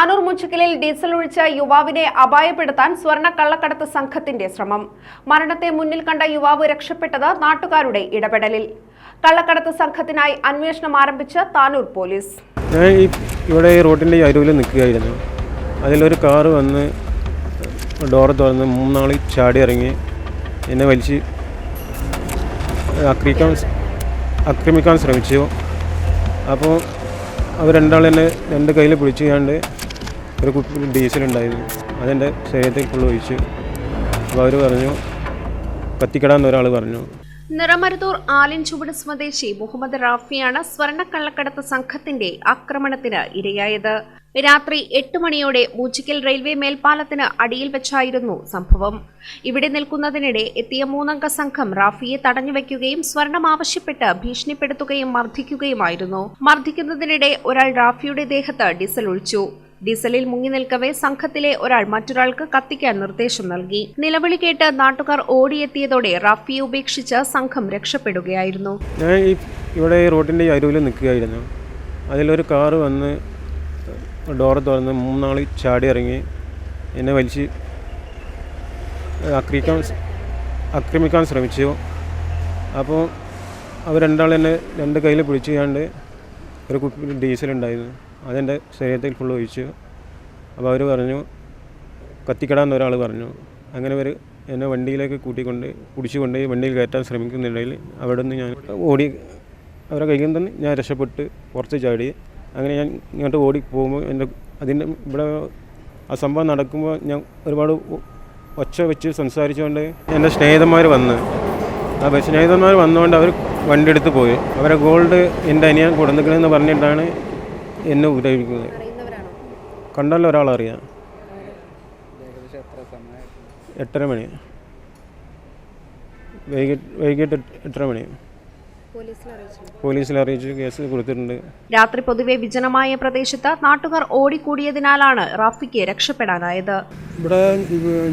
Tanur മുച്ചുക്കലിൽ diesel ഒഴിച്ച യുവാവിനെ അപായപ്പെടുത്താൻ സ്വർണ കള്ളക്കടത്ത് സംഘത്തിന്റെ ശ്രമം. മരണത്തെ മുന്നിൽ കണ്ട യുവാവ് രക്ഷപ്പെട്ടത് നാട്ടുകാരുടെ ഇടപെടലിൽ. കള്ളക്കടത്ത് സംഘത്തിനായി അന്വേഷണം ആരംഭിച്ച താനൂർ പോലീസ്. ഞാൻ ഇവിടെ റോഡിന്റെ അരുവിൽ നിൽക്കുകയായിരുന്നു. അതിലൊരു കാറ് വന്ന് ഡോർ തുറന്ന് മൂന്നാൾ ചാടി ഇറങ്ങി എന്നെ വലിച്ച് ആക്രമിക്കാൻ ആക്രമിക്കാൻ ശ്രമിച്ചു. അപ്പോൾ അവർ രണ്ടാൾ എന്നെ രണ്ട് കയ്യിൽ പിടിച്ചുകൊണ്ട് ഒരു കുപ്പി ഡീസൽ ഉണ്ടായിരുന്നു അതെന്റെ ശരീരത്തിൽ ഫുള്ള് ഒഴിച്ചു അപ്പോൾ അവർ പറഞ്ഞു കത്തിക്കടാന്ന് ഒരാൾ പറഞ്ഞു. നിറമരുതൂർ ആലിൻചുവട് സ്വദേശി മുഹമ്മദ് റാഫിയാണ് സ്വർണ കള്ളക്കടത്ത് സംഘത്തിന്റെ ആക്രമണത്തിന് ഇരയായത്. രാത്രി എട്ട് മണിയോടെ മൂച്ചിക്കൽ റെയിൽവേ മേൽപ്പാലത്തിന് അടിയിൽ വെച്ചായിരുന്നു സംഭവം. ഇവിടെ നിൽക്കുന്നതിനിടെ എത്തിയ മൂന്നംഗ സംഘം റാഫിയെ തടഞ്ഞുവെക്കുകയും സ്വർണം ആവശ്യപ്പെട്ട് ഭീഷണിപ്പെടുത്തുകയും മർദ്ദിക്കുകയുമായിരുന്നു. മർദ്ദിക്കുന്നതിനിടെ ഒരാൾ റാഫിയുടെ ദേഹത്ത് ഡീസൽ ഒഴിച്ചു. ഡീസലിൽ മുങ്ങി നിൽക്കവേ സംഘത്തിലെ ഒരാൾ മറ്റൊരാൾക്ക് കത്തിക്കാൻ നിർദ്ദേശം നൽകി. നിലവിളി കേട്ട് നാട്ടുകാർ ഓടിയെത്തിയതോടെ റാഫി ഉപേക്ഷിച്ച് സംഘം രക്ഷപ്പെടുകയായിരുന്നു. ഞാൻ ഇവിടെ റോഡിന്റെ അരുവിൽ നിൽക്കുകയായിരുന്നു. അതിലൊരു കാറ് വന്ന് ഡോർ തുറന്ന് മൂന്നാൾ ചാടി ഇറങ്ങി എന്നെ വലിച്ച് ആക്രമിക്കാൻ ആക്രമിക്കാൻ ശ്രമിച്ചു. അപ്പോൾ അവർ രണ്ടാൾ എന്നെ രണ്ട് കയ്യിൽ പിടിച്ചുകൊണ്ട് ഒരു കുപ്പി ഡീസൽ ഉണ്ടായിരുന്നു. അതെന്റെ ശരീരത്തിൽ ഫുൾ ഒഴിച്ചു. അപ്പോൾ അവർ പറഞ്ഞു കത്തിക്കടാന്ന് ഒരാൾ പറഞ്ഞു. അങ്ങനെ അവർ എന്നെ വണ്ടിയിലേക്ക് കൂട്ടിക്കൊണ്ട് കുടിച്ചുകൊണ്ട് വണ്ടിയിൽ കയറ്റാൻ ശ്രമിക്കുന്നിടയിൽ അവിടെ നിന്ന് ഞാൻ ഓടി അവരെ കയ്യിൽ നിന്ന് തന്നെ ഞാൻ രക്ഷപ്പെട്ട് പുറത്ത് ചാടി. അങ്ങനെ ഞാൻ ഇങ്ങോട്ട് ഓടി പോകുമ്പോൾ എന്റെ അതിന്റെ ഇവിടെ ആ സംഭവം നടക്കുമ്പോൾ ഞാൻ ഒരുപാട് ഒച്ച വെച്ച് സംസാരിച്ചുകൊണ്ട് എന്റെ സ്നേഹിതന്മാർ വന്ന് ആ സ്നേഹിതന്മാർ വന്നുകൊണ്ട് അവർ വണ്ടി എടുത്ത് പോയി. അവരെ ഗോൾഡ് എന്റെ അനിയൻ കൊടുന്നിക്കണമെന്ന് പറഞ്ഞിട്ടാണ് എന്നെ ഉപദ്രവിക്കുന്നത്. കണ്ടല്ലോ ഒരാളറിയാം. എട്ടര മണി. വൈകിട്ട് എട്ടര മണി. പോലീസിൽ അറിയിച്ചു? കേസ് കൊടുത്തിട്ടുണ്ട്. രാത്രി പൊതുവെ വിജനമായ പ്രദേശത്ത് നാട്ടുകാർ ഓടിക്കൂടിയതിനാലാണ് റാഫിക്ക് രക്ഷപ്പെടാനായത്. ഇവിടെ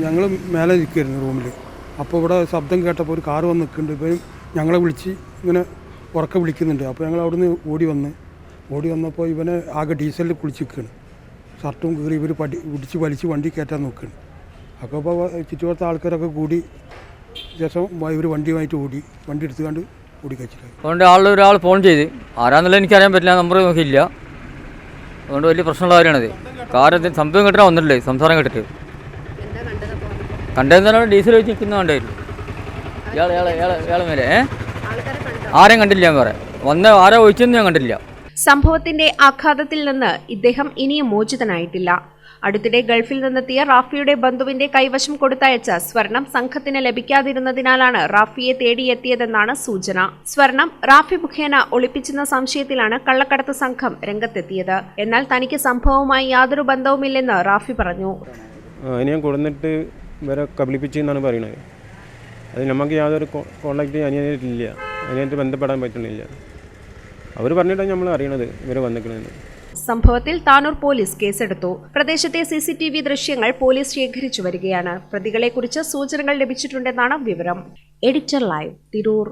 ഞങ്ങൾ മേലെ നിൽക്കുമായിരുന്നു റൂമിൽ അപ്പോൾ ഇവിടെ ശബ്ദം കേട്ടപ്പോൾ ഒരു കാറ് വന്ന് നിൽക്കുന്നുണ്ട്. ഇപ്പം ഞങ്ങളെ വിളിച്ച് ഇങ്ങനെ ഉറക്കെ വിളിക്കുന്നുണ്ട്. അപ്പോൾ ഞങ്ങൾ അവിടുന്ന് ഓടി വന്ന് ഓടി വന്നപ്പോൾ ഇവനെ ആകെ ഡീസലിൽ കുളിച്ച് നിൽക്കുകയാണ് ഷർട്ടും കീറി ഇവർ പടി പിടിച്ച് വലിച്ച് വണ്ടി കയറ്റാൻ നോക്കുകയാണ് അപ്പോൾ ഇപ്പോൾ ചുറ്റുപാടത്തെ ആൾക്കാരൊക്കെ കൂടി ശേഷം ഇവർ വണ്ടിയുമായിട്ട് ഓടി വണ്ടി എടുത്തുകൊണ്ട് ഓടി കഴിച്ചിട്ടായി അതുകൊണ്ട് ആളുടെ ഒരാൾ ഫോൺ ചെയ്ത് ആരാന്നുള്ളത് എനിക്കറിയാൻ പറ്റില്ല നമ്പർ നോക്കിയില്ല അതുകൊണ്ട് വലിയ പ്രശ്നമുള്ള കാര്യമാണത് കാരണം സംഭവം കേട്ടിട്ടാ വന്നിട്ടില്ലേ സംസാരം കേട്ടിട്ട്. കണ്ടതെന്നാണ് ഡീസൽ വെച്ച് നിൽക്കുന്ന കണ്ടായിരുന്നു. ഇയാളെ ഇയാളെ ഇയാളെ മേലെ ഏ? ആരെയും കണ്ടില്ല ഞാൻ പറയാം വന്ന ആരോ ഒഴിച്ചെന്ന് ഞാൻ കണ്ടില്ല. സംഭവത്തിന്റെ ആഘാതത്തിൽ നിന്ന് ഇദ്ദേഹം ഇനിയും മോചിതനായിട്ടില്ല. അടുത്തിടെ ഗൾഫിൽ നിന്നെത്തിയ റാഫിയുടെ ബന്ധുവിന്റെ കൈവശം കൊടുത്തയച്ച സ്വർണം സംഘത്തിന് ലഭിക്കാതിരുന്നതിനാലാണ് റാഫിയെ തേടിയെത്തിയതെന്നാണ് സൂചന. സ്വർണം റാഫി മുഖേന ഒളിപ്പിച്ചെന്ന സംശയത്തിലാണ് കള്ളക്കടത്ത് സംഘം രംഗത്തെത്തിയത്. എന്നാൽ തനിക്ക് സംഭവവുമായി യാതൊരു ബന്ധവുമില്ലെന്ന് റാഫി പറഞ്ഞു. കബളിപ്പിച്ചെന്നാണ് പറയുന്നത് അത് നമുക്ക് യാതൊരു കോണ്ടാക്ട് അനിയനായിട്ടില്ല അനിയനായിട്ട് ബന്ധപ്പെടാൻ പറ്റണില്ല അവർ പറഞ്ഞിട്ടാണ് നമ്മൾ അറിയണത് ഇവർ വന്നിക്കണെന്ന്. സംഭവത്തിൽ താനൂർ പോലീസ് കേസെടുത്തു. പ്രദേശത്തെ സി സി ടി വി ദൃശ്യങ്ങൾ പോലീസ് ശേഖരിച്ചു വരികയാണ്. പ്രതികളെക്കുറിച്ച് സൂചനകൾ ലഭിച്ചിട്ടുണ്ടെന്നാണ് വിവരം. Editor live Tirur.